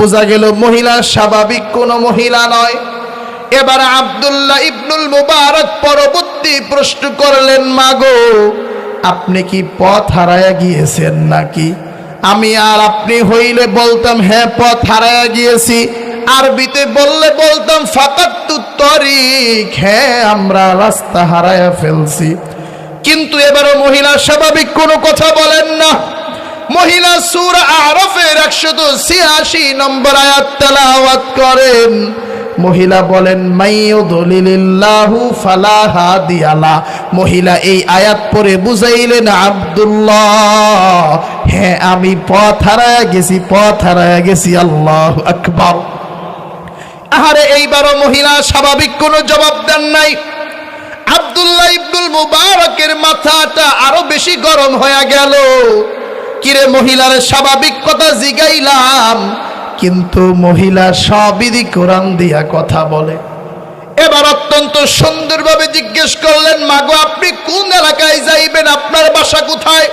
বোঝা গেল মহিলা স্বাভাবিক কোনো মহিলা নয়। এবার আবদুল্লাহ ইবনুল মুবারক পরবর্তী প্রশ্ন করলেন, মাগো, আপনি কি পথ হারায়া গিয়েছেন নাকি? আমি আর আপনি হইলে বলতাম হ্যাঁ পথ হারায়া গিয়েছি। আরবিতে বললে বলতাম, ফাকাত তরিক। হ্যাঁ আমরা রাস্তা হারায়া ফেলছি। কিন্তু এবারও মহিলা স্বাভাবিক কোনো কথা বলেন না। মহিলা সুর আরফের একশত ছিয়াশি নম্বর আয়াত তেলাওয়াত করেন। মহিলা বলেন মহিলা এই আয়াত পরে বুঝাইলেন, আব্দুল্লাহ হ্যাঁ আমি পথ হারায় গেছি, পথ হারায় গেছি, আল্লাহ আকবার। আহারে, এইবারও মহিলা স্বাভাবিক কোনো জবাব দেন নাই। আব্দুল্লাহ ইবনুল মুবারকের মাথাটা আরও বেশি গরম হয়ে গেল। কিরে মহিলার স্বাভাবিক কথা জিগাইলাম। কিন্তু মহিলা সবিধি কোরআন দিয়া কথা বলে। এবার অত্যন্ত সুন্দরভাবে জিজ্ঞেস করলেন, মাগো, আপনি কোন এলাকায় যাইবেন? আপনার বাসা কোথায়?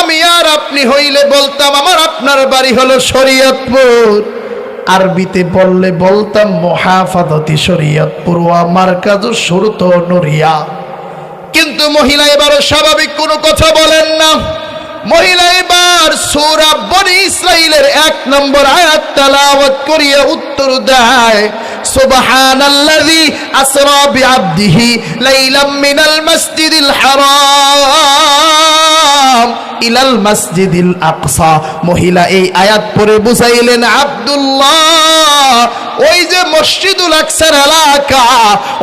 আমি আর আপনি হইলে বলতাম, আমার আপনার বাড়ি হলো শরীয়তপুর। আরবিতে বললে বলতাম মহাফাদতি শরীয়তপুর, ও আমার কাজ সুরত নরিয়া। কিন্তু মহিলা এবারও স্বাভাবিক কোনো কথা বলেন না। মহিলা এক নম্বর উত্তর দেয় লাইলাম মহিলা এই আয়াত পরে বুঝাইলেন, আব্দুল্লাহ, ওই যে মসজিদুল আকসার এলাকা,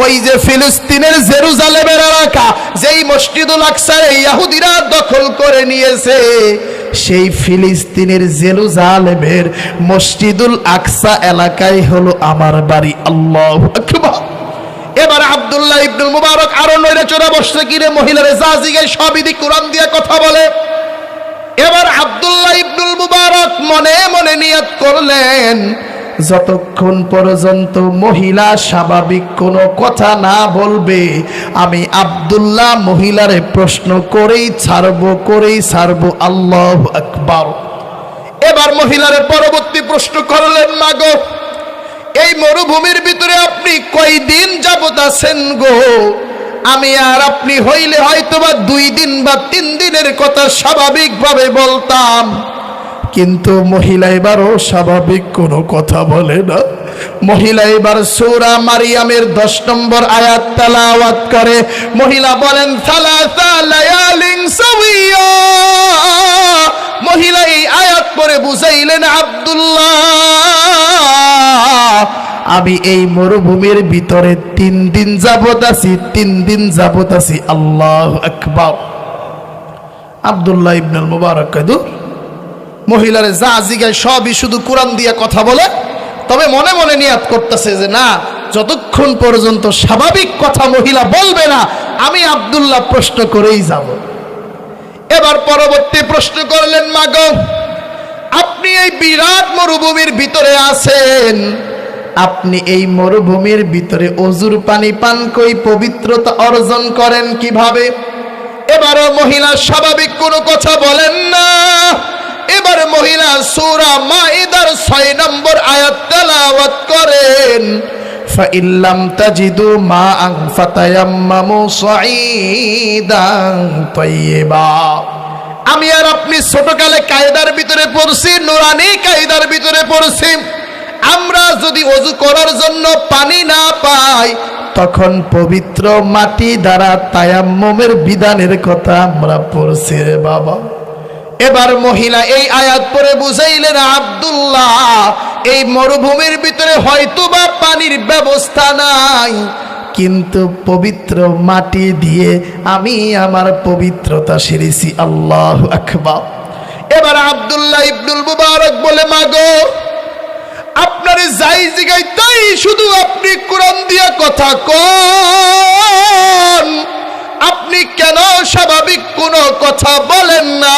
ওই যে ফিলিস্তিনের জেরুজালেমের এলাকা, যেই মসজিদুল আকসার ইয়াহুদিরা দখল করে নিয়েছে সেই ফিলিস্তিনের জেলুজালেমের মসজিদুল আকসা এলাকায় হলো আমার বাড়ি। আল্লাহ এবার আবদুল্লাহ ইবনুল মুবারক আরও নইরে চোরা বসছে কিনে মহিলারে? যা জিগাই সবই কোরআন দিয়ে কথা বলে। এবার আবদুল্লাহ ইবনুল মুবারক মনে মনে নিয়ত করলেন যতক্ষণ পর্যন্ত মহিলা স্বাভাবিক কোনো কথা না বলবে, আমি আব্দুল্লাহ মহিলারে প্রশ্ন করেই ছাড়বো করেই ছাড়বো। আল্লাহ আকবার। এবার মহিলারে পরবর্তী প্রশ্ন করলেন, মাগো, এই মরুভূমির ভিতরে আপনি কয়দিন যাবত আছেন গো? আমি আর আপনি হইলে হয়তোবা দুই দিন বা তিন দিনের কথা স্বাভাবিকভাবে বলতাম। কিন্তু মহিলা এবারও স্বাভাবিক, কোনো কথা বলে না। মহিলা এবার সৌরা মারিয়ামের দশ নম্বর আয়াত তালাওয়াত করে। মহিলা বলেন মহিলা এই আয়াত পরে বুঝাইলেন, আব্দুল্লাহ, আমি এই মরুভূমির ভিতরে তিন দিন যাবত আছি, তিন দিন যাবত আছি। আল্লাহ আকবার। আব্দুল্লাহ ইবনুল মুবারক মহিলারে যা জিগায় সবই শুধু কোরআন দিয়া কথা বলে, তবে মনে মনে নিয়াত করতেছে যে না, যতক্ষণ পর্যন্ত স্বাভাবিক কথা মহিলা বলবে না, আমি আব্দুল্লাহ প্রশ্ন করেই যাব। এবার পরবর্তী প্রশ্ন করলেন, মাগো, আপনি এই বিরাট মরুভূমির ভিতরে আছেন। আপনি এই মরুভূমির ভিতরে অজুর পানি পান কই, পবিত্রতা অর্জন করেন কীভাবে? এবারও মহিলা স্বাভাবিক কোনো কথা বলেন না। এবার মহিলা সূরা মাইদার ছয় নম্বর আয়াত তেলাওয়াত করেন। ফাইল্লাম তাজিদু মা আং ফাতায়াম্মামু সাঈদান তাইয়্যিবা আমি আর আপনি ছোটকালে কায়দার ভিতরে পড়ছি, নুরানি কায়দার ভিতরে পড়ছি। আমরা যদি অজু করার জন্য পানি না পাই, তখন পবিত্র মাটি দ্বারা তায়াম্মমের বিধানের কথা আমরা পড়ছি রে বাবা। এবার মহিলা এই আয়াত পরে বুঝাইলেন, আব্দুল্লাহ, এই মরুভূমির ভিতরে হয়তো বা পানির ব্যবস্থা নাই, কিন্তু পবিত্র মাটি দিয়ে আমি আমার পবিত্রতা সেরেছি, আল্লাহ আকবার। এবার আব্দুল্লাহ ইবনুল মুবারক বলে, মাগো, আপনার যাই জিগাই তাই শুধু আপনি কোরআন দিয়া কথা কন। আপনি কেন স্বাভাবিক কোনো কথা বলেন না?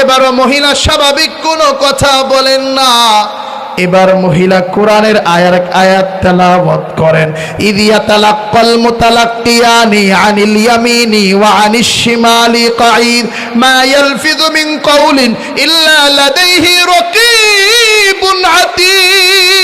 এবারও মহিলা স্বাভাবিক কোনো কথা বলেন না। এবার মহিলা কোরআনের আয়ার আয়াত তেলাওয়াত করেন। ইদিয়া তালাক্কাল মুতালাক্কিয়ানি আনিল ইয়ামিনি ওয়া আনিশ শিমালি কাঈদ। মা ইয়ালফিযু মিন কাউলিন ইল্লা লাদাইহি রাকীবুন আতীদ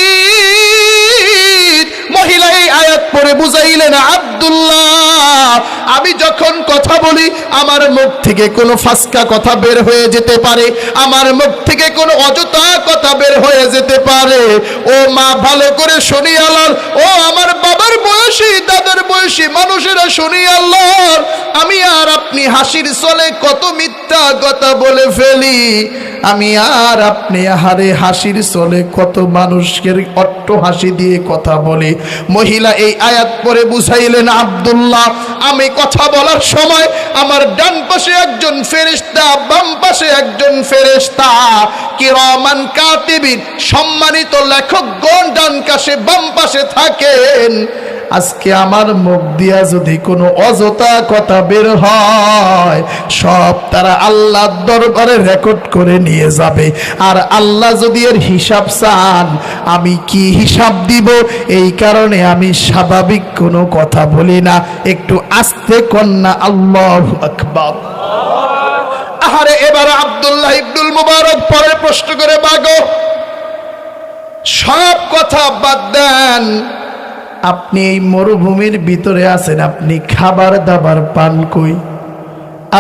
পড়ে বুঝাইলেন, আব্দুল্লাহ, আমি যখন কথা বলি, আমার মুখ থেকে কোনো ফাসকা কথা বের হয়ে যেতে পারে, আমার মুখ থেকে কোনো অযথা কথা বের হয়ে যেতে পারে। ও মা, ভালো করে শুনি আল্লাহ ও আমার বাবার বয়সী দাদার বয়সী মানুষেরা শুনি আল্লাহ আমি আর আপনি হাসির চলে কত মিথ্যা কথা বলে ফেলি। আমি আর আপনি হারে হাসির চলে কত মানুষকে অট্ট হাসি দিয়ে কথা বলি। মহিলা এই আয়াত পরে বুঝাইলেন, আব্দুল্লাহ, আমি কথা বলার সময় আমার ডান পাশে একজন ফেরেশতা, বাম পাশে একজন ফেরেশতা। কিরমান কাতিবিন, সম্মানিত লেখকগণ ডান কাছে বাম পাশে থাকেন। আজকে আমার মুখ দিয়া যদি কোনো অযথা কথা বের হয়, সব তারা আল্লাহর দরবারে রেকর্ড করে নিয়ে যাবে। আর আল্লাহ যদি এর হিসাব চান, আমি কি হিসাব দিব? এই কারণে আমি স্বাভাবিক কোনো কথা বলি না। একটু আস্তে কন্যা আল্লাহ আকবার। আহারে, এবার আব্দুল্লাহ ইবনুল মুবারক পরে প্রশ্ন করে, বাগো, সব কথা বাদ দেন। আপনি এই মরুভূমির ভিতরে আছেন, আপনি খাবার দাবার পান কই?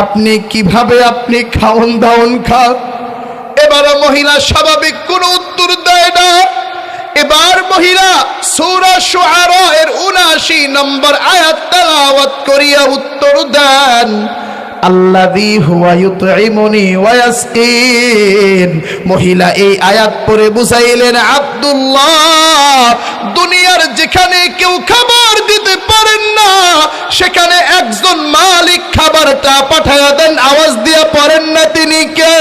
আপনি কীভাবে আপনি খাওন দাওন খান? এবার মহিলা স্বাভাবিক, কোনো উত্তর দেয় না। এবার মহিলা, সৌরা সোহার উনাশি 79 নম্বর আয়াত তালাওয়াত করিয়া উত্তর দেন। আল্লাযী হুয়া ইউতঈমুনি ওয়া ইয়াসকিন। মহিলা এই আয়াত পড়ে বুঝাইলেন, আব্দুল্লাহ, দুনিয়ার যেখানে কেউ খাবার দিতে পারেন না, সেখানে একজন মালিক খাবারটা পাঠায়া দেন, আওয়াজ দিয়া পারেন না তিনি কে?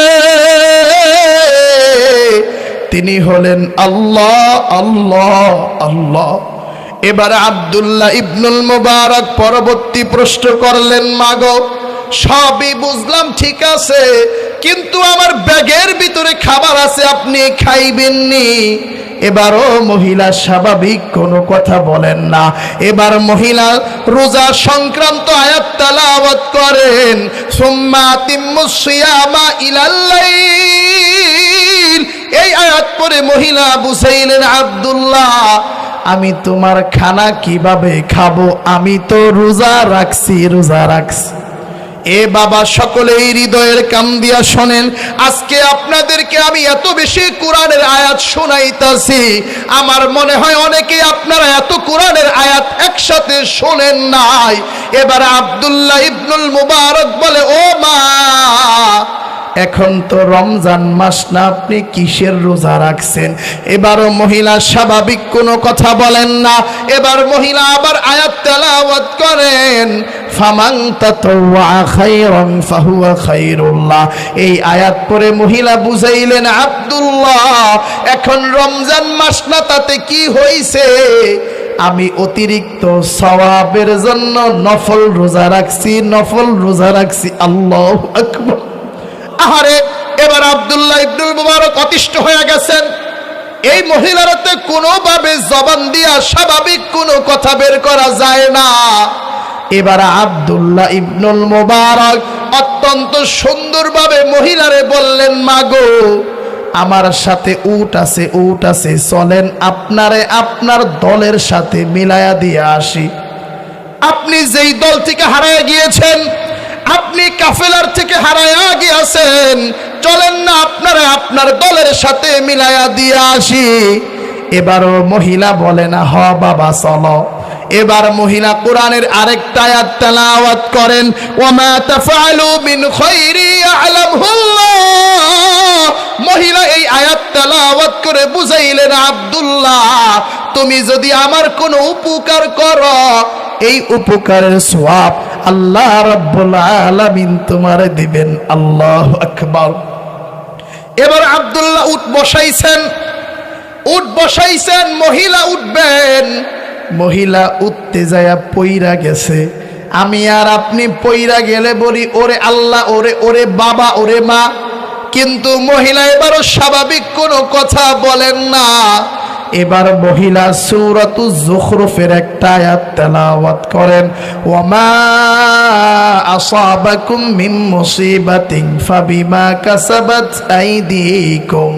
তিনি হলেন আল্লাহ আল্লাহ আল্লাহ। এবার আব্দুল্লাহ ইবনুল মুবারক পরবর্তী প্রশ্ন করলেন, মাগো সবই বুঝলাম, ঠিক আছে, কিন্তু আমার ব্যাগের ভিতরে খাবার আছে, আপনি খাইবেননি। এবারও মহিলা স্বাভাবিক, কোনো কথা বলেন না। এবার মহিলা রোজা সংক্রান্ত আয়াত করেন। সুম্মা এই আয়াত পরে মহিলা বুঝাইলেন, আব্দুল্লাহ, আমি তোমার খানা কীভাবে খাব? আমি তো রোজা রাখছি রোজা রাখছি। এ বাবা সকলেই হৃদয়ের কাম দিয়া শোনেন। আজকে আপনাদেরকে আমি এত বেশি কোরআনের আয়াত শোনাইতাছি। আমার মনে হয় অনেকে আপনারা এত কোরআনের আয়াত একসাথে শোনেন নাই। এবার আবদুল্লাহ ইবনুল মুবারক বলে, ও মা এখন তো রমজান মাস না, আপনি কিসের রোজা রাখছেন? এবারও মহিলা স্বাভাবিক, কোনো কথা বলেন না। এবার মহিলা আবার আয়াত তেলাওয়াত করেন ফামাং ফাহুয়া খায়রুল্লাহ। এই আয়াত পরে মহিলা বুঝাইলেন, আব্দুল্লাহ, এখন রমজান মাস না, তাতে কি হইছে? আমি অতিরিক্ত সওয়াবের জন্য নফল রোজা রাখছি, নফল রোজা রাখছি। আল্লাহ আকবার। আহারে, এবার আব্দুল্লাহ ইবনুল মুবারক অতিষ্ঠ হয়ে গেছেন। এই মহিলারাতে কোনোভাবে জবান দিয়া স্বাভাবিক কোনো কথা বের করা যায় না। এবার আব্দুল্লাহ ইবনুল মুবারক অত্যন্ত সুন্দরভাবে মহিলারে বললেন, মাগো, আমার সাথে উট আছে উট আছে, চলেন আপনারে আপনার দলের সাথে মিলায়া দিয়ে আসি। আপনি যেই দল থেকে হারায় গিয়েছেন আপনি কাফেলার থেকে হারায়া গিয়াছেন। চলেন না আপনারা আপনার দলের সাথে মিলায়া দিয়ে আসি। এবারও মহিলা বলে না, হ বাবা, চলো। এবার মহিলা কোরআনের আরেকটা আয়াত তেলাওয়াত করেন, ওমা তাফআলু মিন খাইরি ইয়ালামহুল্লাহ। মহিলা এই আয়াত তেলাওয়াত করে বুঝাইলেন, আব্দুল্লাহ, তুমি যদি আমার কোনো উপকার করো, এই উপকারের সোয়াব আল্লাহ আলামিন তোমারে দিবেন, আল্লাহ আকবার। এবার আব্দুল্লাহ উঠ বসাইছেন। উঠ বসাইছেন, মহিলা উঠবেন। মহিলা উঠতে যায় পইরা গেছে। আমি আর আপনি পইরা গেলে বলি, ওরে আল্লাহ, ওরে ওরে বাবা, ওরে মা। কিন্তু মহিলা এবারও স্বাভাবিক কোনো কথা বলেন না। এবার মহিলা সূরাতু জুখরুফের একটা আয়াত তেলাওয়াত করেন, ওয়ামা আসাবাকুম মিন মুসিবাতিন ফাবিমা কাসাবাত আইদিকুম।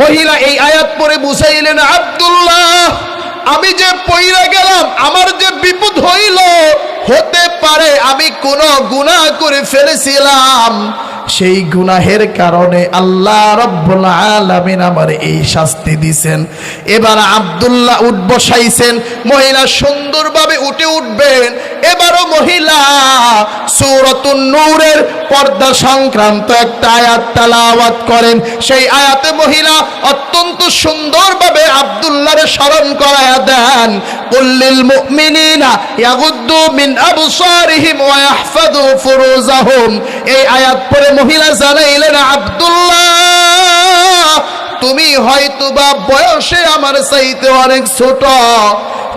মহিলা এই আয়াত পরে বুঝাইলেন, আব্দুল্লাহ, আমি যে পইরা গেলাম, আমার যে বিপদ হইল হতে পারে আমি কোনো গুনাহ করে ফেলেছিলাম। সেই গুনাহের কারণে আল্লাহ রব্বুল আলামিন আমার এই শাস্তি দিছেন। এবার আব্দুল্লাহ উঠ মহিলা সুন্দরভাবে উঠে উঠবেন। এবারও মহিলা, সূরাতুন নূরের পর্দা সংক্রান্ত একটা আয়াত তালাওয়াত করেন। সেই আয়াতে মহিলা অত্যন্ত সুন্দরভাবে আব্দুল্লাহর স্মরণ করায়া দেন। কুল্লিল মুমিনিনা ইয়াগুদ্দু মিন ওয়া ফুরুজাহুম। এই আয়াত পরে মহিলা জানাইলেন, আব্দুল্লাহ, তুমি হয়তো বা বয়সে আমার চাইতে অনেক ছোট,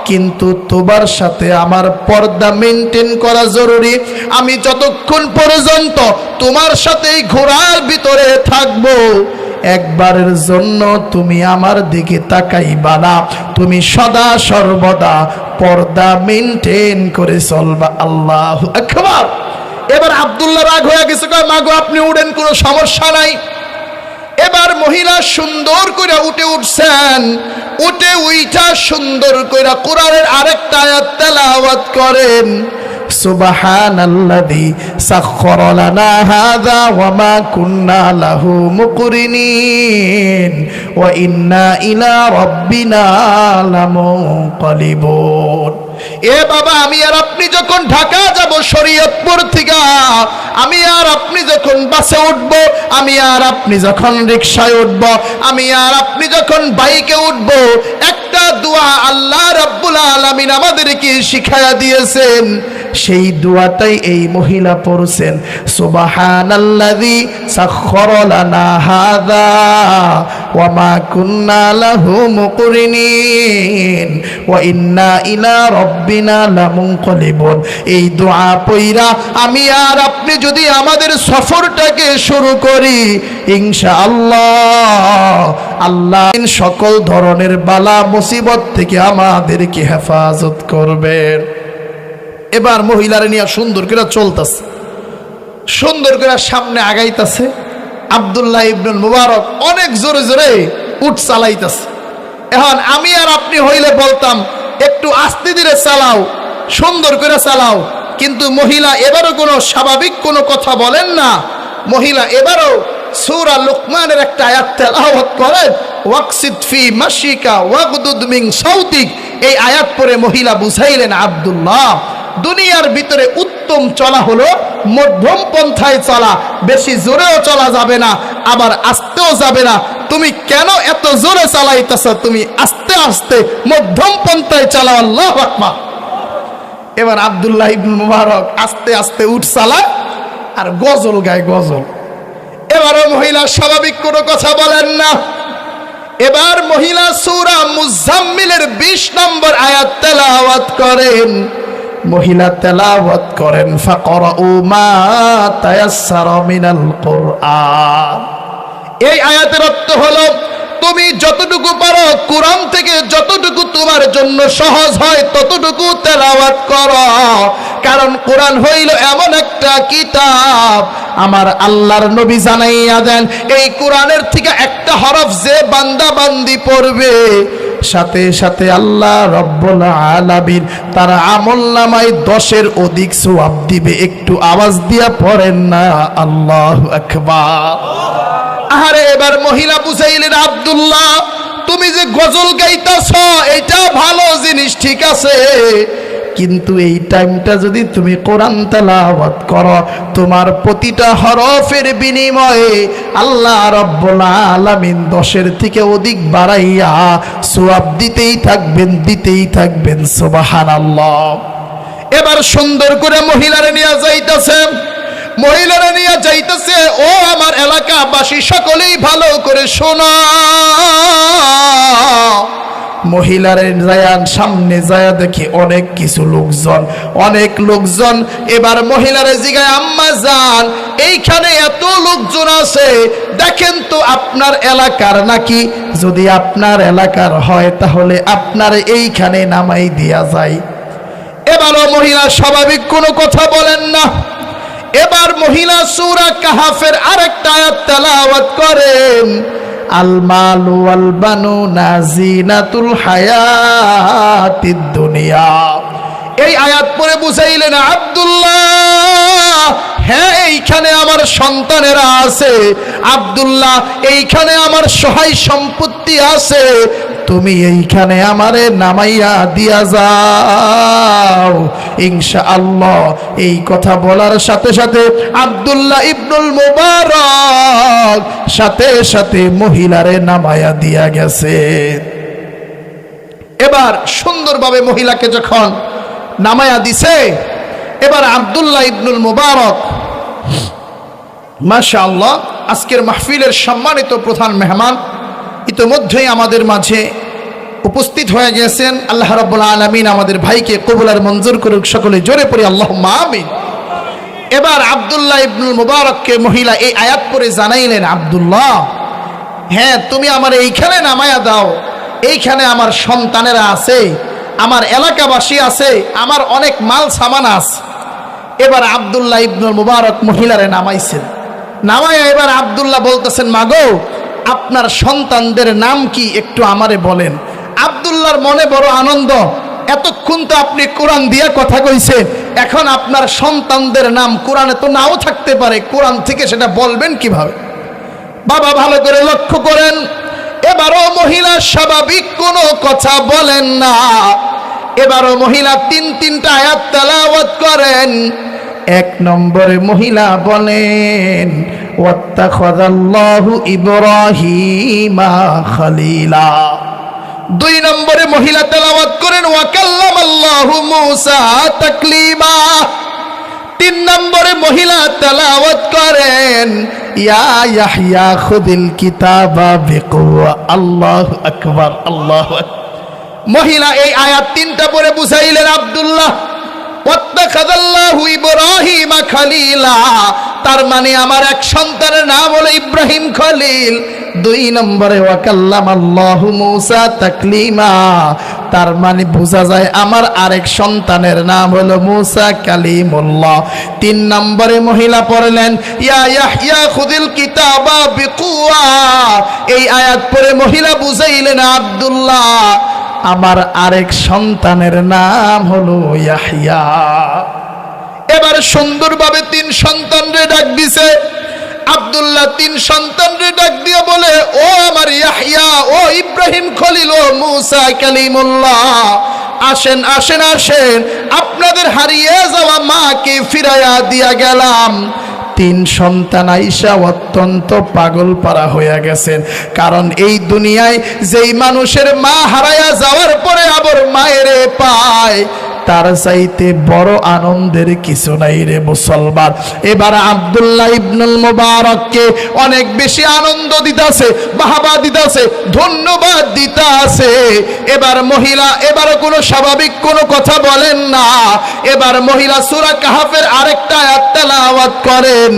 কিন্তু তোমার সাথে আমার পর্দা মেনটেন করা জরুরি। আমি যতক্ষণ পর্যন্ত তোমার সাথে ঘোড়ার ভিতরে থাকব একবারের জন্য তুমি আমার দিকে তাকাইবা না। তুমি সদা সর্বদা পর্দা মেনটেন করে চলবা। আল্লাহ আকবার। এবার আব্দুল্লাহ রাগ হয়ে গেছে, কয়, মাগো, আপনি উড়েন, কোনো সমস্যা নাই। এবার মহিলা সুন্দর করে উঠে উঠছেন। উঠে উইটা সুন্দর করে কোরআনের আরেকটা আয়াত তেলাওয়াত করেন। সাখখারা লানা হাযা ওয়া মা কুন্না লাহু মুকরিনিন। ওয়া ইন্না ইলা রাব্বিনা লামুনকালিবুন। এ বাবা, আমি আর আপনি যখন ঢাকা যাব শরীয়তপুর থেকে, আমি আর আপনি যখন বাসে উঠব, আমি আর আপনি যখন রিক্সায় উঠব, আমি আর আপনি যখন বাইকে উঠব, একটা দোয়া আল্লাহ রাব্বুল আলামিন আমাদেরকে শিখায়া দিয়েছেন। সেই দোয়াটাই এই মহিলা পড়ছেন। সুবহানাল্লাযী হাযা ওয়া মা কুন্না লাহু মুকরিনিন ওয়া ইন্না ইলা রাব্বিনা এই দোয়া পইরা আমি আর আপনি যদি আমাদের সফরটাকে শুরু করি, ইনশাআল্লাহ আল্লাহ সকল ধরনের বালা মুসিবত থেকে আমাদেরকে হেফাজত করবেন। এবার মহিলারা নিয়ে সুন্দর করে চলতেছে। সুন্দর করে সামনে আগাইতেছে। আবদুল্লাহ ইবনুল মুবারক অনেক জোরে জোরে উঠ চালাইতেছে। এখন আমি আর আপনি হইলে বলতাম, একটু আস্তে ধীরে চালাও, সুন্দর করে চালাও। কিন্তু মহিলা এবারও কোনো স্বাভাবিক কোনো কথা বলেন না। মহিলা এবারও সূরা লুকমানের একটা আয়াত তেলাওয়াত করেন, ওয়াকসিদ ফি মাশিকা ওয়াগদুদ মিন এই আয়াত পরে মহিলা বুঝাইলেন আব্দুল্লাহ। দুনিয়ার ভিতরে উত্তম চলা হলো, মধ্যম পন্থায় চলা, বেশি জোরেও চলা যাবে না, আবার আস্তেও যাবে না। তুমি কেন এত জোরে চালাইতেছ? তুমি আস্তে আস্তে মধ্যম পন্থায় চালাও, আল্লাহ আকবার। এবার আব্দুল্লাহ ইবনুল মুবারক আস্তে আস্তে উঠ চালা আর গজল গায় গজল। এবারও মহিলা স্বাভাবিক কোনো কথা বলেন না। এবার মহিলা সূরা মুজাম্মিলের 20 নম্বর আয়াত তেলাওয়াত করেন। মহিলা তেলাওয়াত করেন, ফাকরাউ মা তায়াসসারা এই আয়াতের অর্থ হলো, তুমি যতটুকু পারো কোরআন থেকে যতটুকু তোমার জন্য সহজ হয় ততটুকু তেলাওয়াত করো। কারণ কোরআন হইল এমন একটা কিতাব, আমার আল্লাহর নবী জানাইয়া দেন, এই কোরআনের থেকে একটা হরফ যে বান্দা বান্দি পড়বে সাথে সাথে আল্লাহ রব্বুল আলামিন তার আমল নামায় দশের অধিক সোয়াব দিবে। একটু আওয়াজ দিয়া পড়েন না, আল্লাহ আকবার। আহারে, এবার মহিলা বুঝাইলেন, আব্দুল্লাহ, তুমি যে গজল গাইতেছ, এটা ভালো জিনিস, ঠিক আছে? কিন্তু এই টাইমটা যদি তুমি কোরআন তেলাওয়াত করো, তোমার প্রতিটা হরফের বিনিময়ে আল্লাহ রব্বুল আলামিন দশের থেকে অধিক বাড়াইয়া সোয়াব দিতেই থাকবেন দিতেই থাকবেন, সুবহানাল্লাহ। এবার সুন্দর করে মহিলারে নিয়ে যাইতেছে, মহিলারা নিয়ে যাইতেছে, ও আমার এলাকাবাসী, সকলেই ভালো করে শোনা। মহিলারে যায়ান, সামনে যায়া দেখি অনেক কিছু লোকজন, অনেক লোকজন। এবার মহিলারে জিগায়, আম্মা যান, এইখানে এত লোকজন আছে, দেখেন তো আপনার এলাকার নাকি? যদি আপনার এলাকার হয়, তাহলে আপনার এইখানে নামাই দিয়া যায় এবারও মহিলা স্বাভাবিক, কোনো কথা বলেন না। এবার মহিলা সুরা কাহাফের আরেকটা তেলাওয়াত করেন। আল মালু আল বানু নাজিনাতুল হায়াতিদ দুনিয়া। এই আয়াত পরে বুঝাইলেন, আব্দুল্লাহ হ্যাঁ এইখানে আমার সন্তানেরা আছে। আব্দুল্লাহ, এইখানে আমার সহায় সম্পত্তি আছে। তুমি এইখানে আমারে নামাইয়া দিয়া যাও। ইনশা আল্লাহ এই কথা বলার সাথে সাথে আব্দুল্লাহ ইবনুল মুবারক সাথে সাথে মহিলারে নামাইয়া দিয়া গেছে। এবার সুন্দরভাবে মহিলাকে যখন নামায়া দিছে, এবার আব্দুল্লাহ ইবনুল মুবারক মাশা আল্লাহ আজকের মাহফিলের সম্মানিত প্রধান মেহমান ইতোমধ্যেই আমাদের মাঝে উপস্থিত হয়ে গেছেন আল্লাহ রাব্বুল আলামিন, আমাদের ভাইকে কবুলার মঞ্জুর করুক, সকলে জোরে পড়ি আল্লাহ আমিন। এবার আব্দুল্লাহ ইবনুল মুবারককে মহিলা এই আয়াত পরে জানাইলেন, আব্দুল্লাহ হ্যাঁ তুমি আমার এইখানে নামায়া দাও, এইখানে আমার সন্তানেরা আছে, আমার এলাকাবাসী আছে, আমার অনেক মাল সামান আছে। এবার আব্দুল্লাহ ইবনুল মুবারক মহিলারে নামাইছেন। নামায়া এবার আব্দুল্লাহ বলতেছেন, মাগো আপনার সন্তানদের নাম কি একটু আমারে বলেন। আব্দুল্লাহর মনে বড় আনন্দ। এতক্ষণ তো আপনি কোরআন দিয়ে কথা কইছেন এখন আপনার সন্তানদের নাম কোরআনে তো নাও থাকতে পারে। কোরআন থেকে সেটা বলবেন কীভাবে? বাবা, ভালো করে লক্ষ্য করেন। এবারও মহিলা স্বাভাবিক, কোনো কথা বলেন না। এবারও মহিলা তিন, তিনটা আয়াত তেলাওয়াত করেন। এক নম্বরে মহিলা বলেন ওয়াত্তাখাযাল্লাহু ইব্রাহিমা খলিলা। দুই নম্বরে মহিলা তেলাওয়াত করেন, ওয়াকাল্লামাল্লাহু মূসা তাকলিমা। তিন নম্বরে মহিলা তেলাওয়াত করেন, ইয়া ইয়াহইয়া খুদিল কিতাবা বিকুয়া আল্লাহু আকবার, আল্লাহু মহিলা এই আয়াত তিনটা পরে বুঝাইলেন আব্দুল্লাহ, ওয়াত্তাখাযাল্লাহু ইব্রাহিমা খলিলা। তার মানে আমার এক সন্তানের নাম হলো ইব্রাহিম খলিল। দুই নম্বরে ওয়াকাল্লাম আল্লাহ মৌসা তাকলিমা। তার মানে বোঝা যায় আমার আরেক সন্তানের নাম হলো মুসা কালিমুল্লাহ। তিন নম্বরে, মহিলা পড়লেন, ইয়া ইয়াহইয়া খুদিল কিতাবা বিকুয়া। এই আয়াত পরে মহিলা বুঝাইলেন, আব্দুল্লাহ, আমার আরেক সন্তানের নাম হলো ইয়াহিয়া এবার সুন্দরভাবে তিন সন্তানরে ডাক দিছে। আব্দুল্লাহ তিন সন্তানরে ডাক দিয়ে বলে, ও আমার ইয়াহিয়া ও ইব্রাহিম খলিল, ও মুসা কালিমুল্লাহ, আসেন আসেন আসেন, আপনাদের হারিয়ে যাওয়া মাকে ফিরাইয়া দিয়া গেলাম। তিন সন্তান আইসা অত্যন্ত পাগল পারা হইয়া গেছেন। কারণ এই দুনিয়ায় যেই মানুষের মা হারায়া যাওয়ার পরে আবার মায়েরে পায়। তার চাইতে বড় আনন্দের কিছু নাই রে মুসলমান। এবার আব্দুল্লাহ ইবনুল মুবারককে অনেক বেশি আনন্দ দিতাছে, বাহাবা দিতাছে, ধন্যবাদ দিতাছে। এবার মহিলা, এবার কোনো স্বাভাবিক কোনো কথা বলেন না। এবার মহিলা সূরা কাহাফের আরেকটা আয়াত তেলাওয়াত করেন।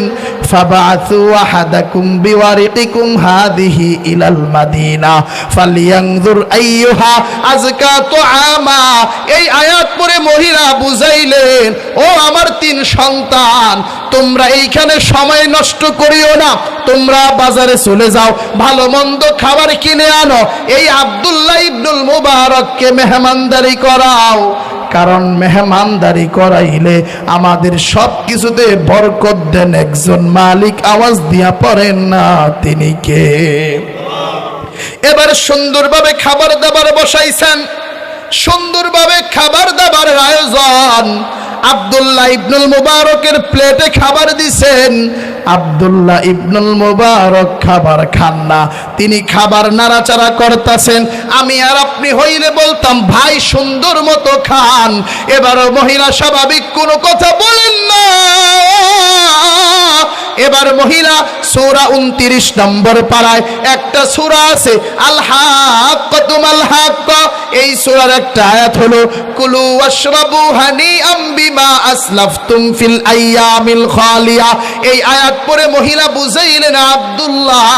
ফাবাথু আহাদাকুম বিওয়ারিকিকুম হাদিহি ইলাল মাদিনা ফালিয়ানজুর আইয়ুহা আজকা তুআমা। এই আয়াত পরে মহিলা বুঝাইলেন, ও আমার তিন সন্তান, তোমরা এইখানে সময় নষ্ট করিও না, তোমরা বাজারে চলে যাও, ভালো মন্দ খাবার কিনে আনো। এই আব্দুল্লাহ ইবনুল মুবারককে মেহমানদারি করাও। কারণ মেহমানদারি করাইলে আমাদের সব কিছুতে বরকত দেন একজন মালিক। আওয়াজ দিয়া পড়েন না তিনি কে? এবার সুন্দরভাবে খাবার দাবার বসাইছেন। সুন্দরভাবে খাবার দাবারের আয়োজন। আব্দুল্লাহ ইবনুল মুবারকের প্লেটে খাবার দিছেন। আব্দুল্লাহ ইবনুল মুবারক খাবার খান না। তিনি খাবার নাড়াচাড়া করতেছেন। আমি আর আপনি হইলে বলতাম, ভাই, সুন্দর মতো খান। এবারও মহিলা স্বাভাবিক কোনো কথা বলেন না। এবার মহিলা সূরা 29 নম্বর পাড়ায় একটা সূরা আছে, আল হাক্কা। এই সূরার একটা আয়াত হলো, কুলু ওয়াশরাবু হানিআম বিমা আসলাফতুম ফিল আইয়ামিল খালিয়া। এই আয়াত পড়ে মহিলা বুঝাইলেন, আব্দুল্লাহ,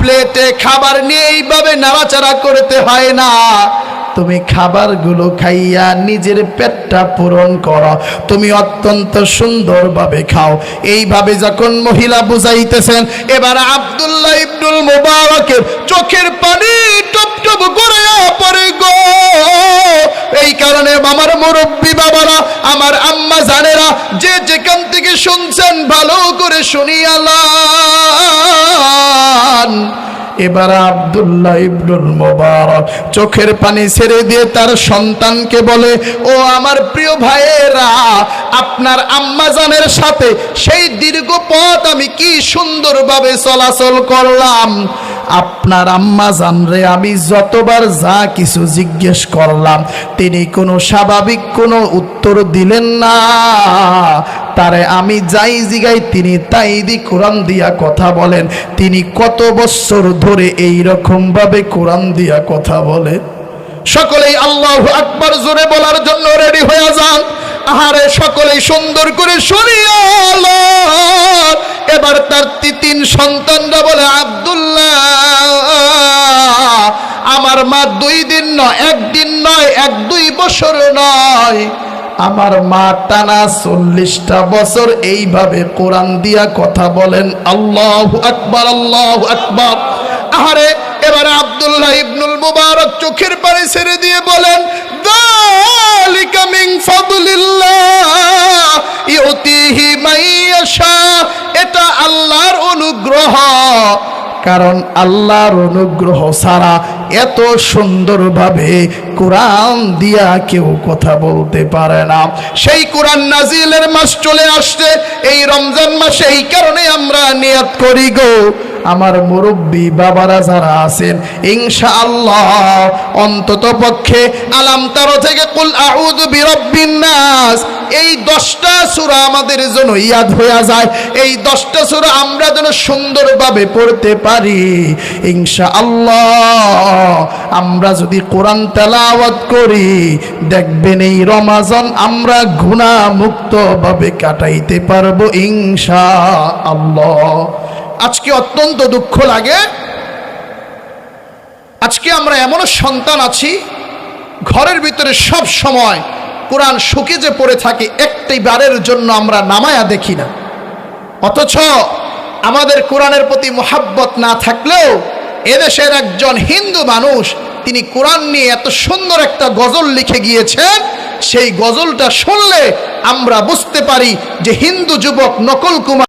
প্লেটে খাবার নিয়ে এইভাবে নাড়াচাড়া করতে হয় না। তুমি খাবারগুলো খাইয়া নিজের পেটটা পূরণ করো। তুমি অত্যন্ত সুন্দরভাবে খাও। এইভাবে যখন মহিলা বুঝাইতেছেন, এবার আব্দুল্লাহ ইবনুল মুবারকের চোখের পানি টপ টপ করে পড়ে গো। এই কারণে আমার মুরব্বী বাবারা, আমার আম্মা জানেরা, যে যেখান থেকে শুনছেন, ভালো করে শুনিয়ালান এবার আব্দুল্লাহ ইবনুল মোবারক চোখের পানি ছেড়ে দিয়ে তার সন্তানকে বলে, ও আমার প্রিয় ভাইয়েরা, আপনার আম্মাজানের সাথে সেই দীর্ঘ পথ আমি কি সুন্দরভাবে চলাচল করলাম? আপনার আম্মা জানরে আমি যতবার যা কিছু জিজ্ঞেস করলাম, তিনি কোনো স্বাভাবিক কোনো উত্তর দিলেন না। তারে আমি যাই জিগাই, তিনি তাই দি কোরআন দিয়া কথা বলেন। তিনি কত বছর ধরে এই ভাবে কোরআন দিয়া কথা বলে সকলেই আল্লাহ আকবার জোরে বলার জন্য রেডি হয়ে যান। আহারে সকলেই সুন্দর করে শুনিয়া এবার তার তিন সন্তানরা বলে, আব্দুল্লাহ, আমার মা দুই দিন নয়, একদিন নয়, এক দুই বছর নয়। আমার মা টানা চল্লিশটা বছর এইভাবে কোরআন দিয়া কথা বলেন। আল্লাহ আকবর আল্লাহ আকবর। আহারে, এবারে আবদুল্লাহ ইবনুল মুবারক চোখের পারে ছেড়ে দিয়ে বলেন, দালিকা মিন এটা আল্লাহর অনুগ্রহ। কারণ আল্লাহর অনুগ্রহ ছাড়া এত সুন্দরভাবে কোরআন দিয়া কেউ কথা বলতে পারে না। সেই কোরআন নাজিলের মাস চলে আসছে, এই রমজান মাসে এই কারণে আমরা নিয়াত করি গো। আমার মুরব্বী বাবারা যারা আছেন ইনশা আল্লাহ অন্তত পক্ষে আলাম তারো থেকে কুল আউযু বিরাব্বিন নাস। এই দশটা সূরা আমাদের জন্য ইয়াদ হয়ে যায়, এই দশটা সূরা আমরা যেন সুন্দরভাবে পড়তে পারি। ইনশা আল্লাহ আমরা যদি কোরআন তেলাওয়াত করি, দেখবেন এই রমাজান আমরা গুণামুক্ত ভাবে কাটাইতে পারব ইনশা আল্লাহ আজকে অত্যন্ত দুঃখ লাগে। আজকে আমরা এমন সন্তান আছি, ঘরের ভিতরে সব সময় কোরআন শুকে যে পড়ে থাকে, একটি বারের জন্য আমরা নামায়া দেখি না। অথচ আমাদের কোরআনের প্রতি মোহাব্বত না থাকলেও এদেশের একজন হিন্দু মানুষ, তিনি কোরআন নিয়ে এত সুন্দর একটা গজল লিখে গিয়েছেন, সেই গজলটা শুনলে আমরা বুঝতে পারি যে হিন্দু যুবক নকল কুমার